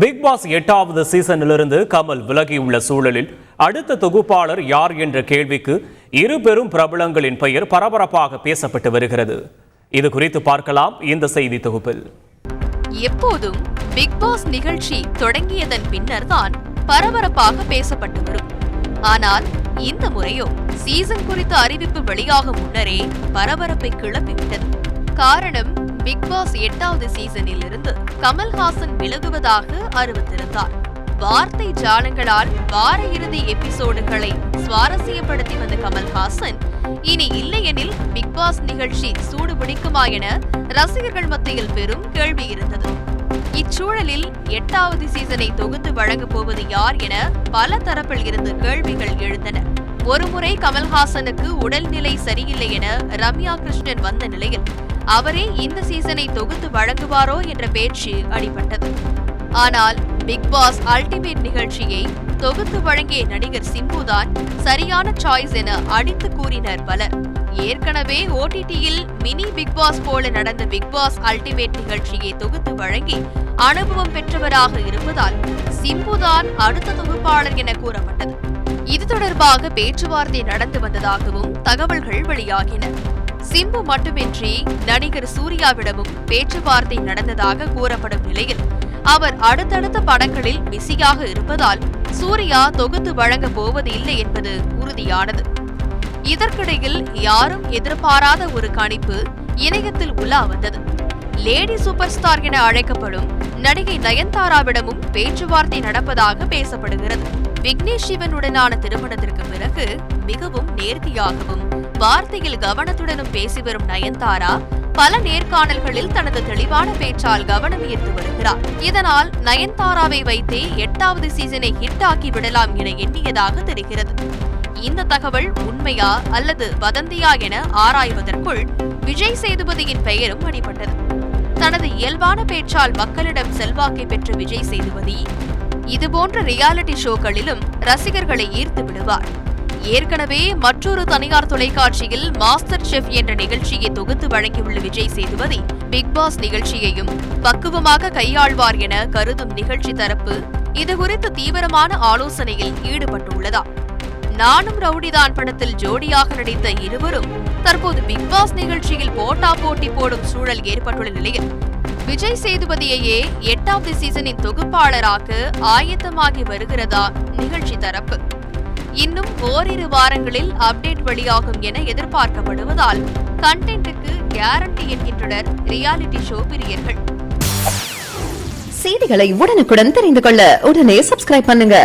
Big pass எட்டாவது சீசனிலிருந்து கமல் விலகியுள்ள சூழலில் அடுத்த தொகுப்பாளர் யார் என்ற கேள்விக்கு இரு பெரும் பிரபலங்களின் பெயர் பரபரப்பாக பேசப்பட்டு வருகிறது. இது குறித்து பார்க்கலாம் இந்த செய்தி தொகுப்பில். எப்போதும் பிக் பாஸ் நிகழ்ச்சி தொடங்கியதன் பின்னர்தான் பரபரப்பாக பேசப்பட்டு வரும். ஆனால் இந்த முறையோ சீசன் குறித்த அறிவிப்பு வெளியாகும் முன்னரே பரபரப்பை கிளப்பிவிட்டது. காரணம் பிக் பாஸ் எட்டாவது சீசனில் இருந்து கமல்ஹாசன் விலகுவதாக அறிவித்திருந்தார். வார்த்தை ஜாலங்களால் வார இறுதி எபிசோடுகளை சுவாரஸ்யப்படுத்தி வந்த கமல்ஹாசன் இனி இல்லையெனில் பிக் பாஸ் நிகழ்ச்சி சூடு பிடிக்குமா என ரசிகர்கள் மத்தியில் பெரும் கேள்வி இருந்தது. இச்சூழலில் எட்டாவது சீசனை தொகுத்து வழங்கப் போவது யார் என பல தரப்பில் இருந்து கேள்விகள் எழுந்தன. ஒருமுறை கமல்ஹாசனுக்கு உடல்நிலை சரியில்லை என ரம்யா கிருஷ்ணன் வந்த நிலையில் அவரே இந்த சீசனை தொகுத்து வழங்குவாரோ என்ற பேச்சு அடிபட்டது. ஆனால் பிக் பாஸ் அல்டிமேட் நிகழ்ச்சியை தொகுத்து வழங்கிய நடிகர் சிம்புதான் சரியான சாய்ஸ் என அடித்து கூறினர் பலர். ஏற்கனவே ஓடிடியில் மினி பிக் பாஸ் போல நடந்த பிக் பாஸ் அல்டிமேட் நிகழ்ச்சியை தொகுத்து வழங்கி அனுபவம் பெற்றவராக இருப்பதால் சிம்புதான் அடுத்த தொகுப்பாளர் என கூறப்பட்டது. இது தொடர்பாக பேச்சுவார்த்தை நடந்து வந்ததாகவும் தகவல்கள் வெளியாகின. சிம்பு மட்டுமின்றி நடிகர் சூர்யாவிடமும் பேச்சுவார்த்தை நடந்ததாக கூறப்படும் நிலையில் அவர் அடுத்தடுத்த படங்களில் பிஸியாக இருப்பதால் சூர்யா தொகுத்து வழங்கப் போவது இல்லை என்பது உறுதியானது. இதற்கிடையில் யாரும் எதிர்பாராத ஒரு கணிப்பு இணையத்தில் உலா வந்தது. லேடி சூப்பர் ஸ்டார் என அழைக்கப்படும் நடிகை நயன்தாராவிடமும் பேச்சுவார்த்தை நடப்பதாக பேசப்படுகிறது. விக்னேஷ் சிவனுடனான திருமணத்திற்கு பிறகு மிகவும் நேர்த்தியாகவும் வார்த்தையில் கவனத்துடனும் பேசி வரும் நயன்தாரா பல நேர்காணல்களில் தனது தெளிவான பேச்சால் கவனம் ஈர்த்து வருகிறார். இதனால் நயன்தாராவை வைத்தே எட்டாவது சீசனை ஹிட் ஆக்கி விடலாம் என எண்ணியதாக தெரிகிறது. இந்த தகவல் உண்மையா அல்லது வதந்தியா என ஆராய்வதற்குள் விஜய் சேதுபதியின் பெயரும் அடிபட்டது. தனது இயல்பான பேச்சால் மக்களிடம் செல்வாக்கை பெற்ற விஜய் சேதுபதி இதுபோன்ற ரியாலிட்டி ஷோக்களிலும் ரசிகர்களை ஈர்த்து விடுவார். ஏற்கனவே மற்றொரு தனியார் தொலைக்காட்சியில் மாஸ்டர் செஃப் என்ற நிகழ்ச்சியை தொகுத்து வழங்கியுள்ள விஜய் சேதுபதி பிக் பாஸ் நிகழ்ச்சியையும் பக்குவமாக கையாள்வார் என கருதும் நிகழ்ச்சி தரப்பு இதுகுறித்து தீவிரமான ஆலோசனையில் ஈடுபட்டுள்ளதா நானும் ரவுடிதான் படத்தில் ஜோடியாக நடித்த இருவரும் தற்போது பிக் பாஸ் நிகழ்ச்சியில் போட்டா போட்டி போடும் சூழல் ஏற்பட்டுள்ள நிலையில் விஜய் சேதுபதியையே எட்டாவது சீசனின் தொகுப்பாளராக ஆயத்தமாகி வருகிறதா நிகழ்ச்சி தரப்பு. இன்னும் ஓரிரு வாரங்களில் அப்டேட் வெளியாகும் என எதிர்பார்க்கப்படுவதால் கண்டென்ட்டுக்கு கேரண்டி என்கின்றனர் ரியாலிட்டி ஷோ பிரியர்கள். செய்திகளை உடனுக்குடன் தெரிந்து கொள்ள உடனே சப்ஸ்கிரைப் பண்ணுங்க.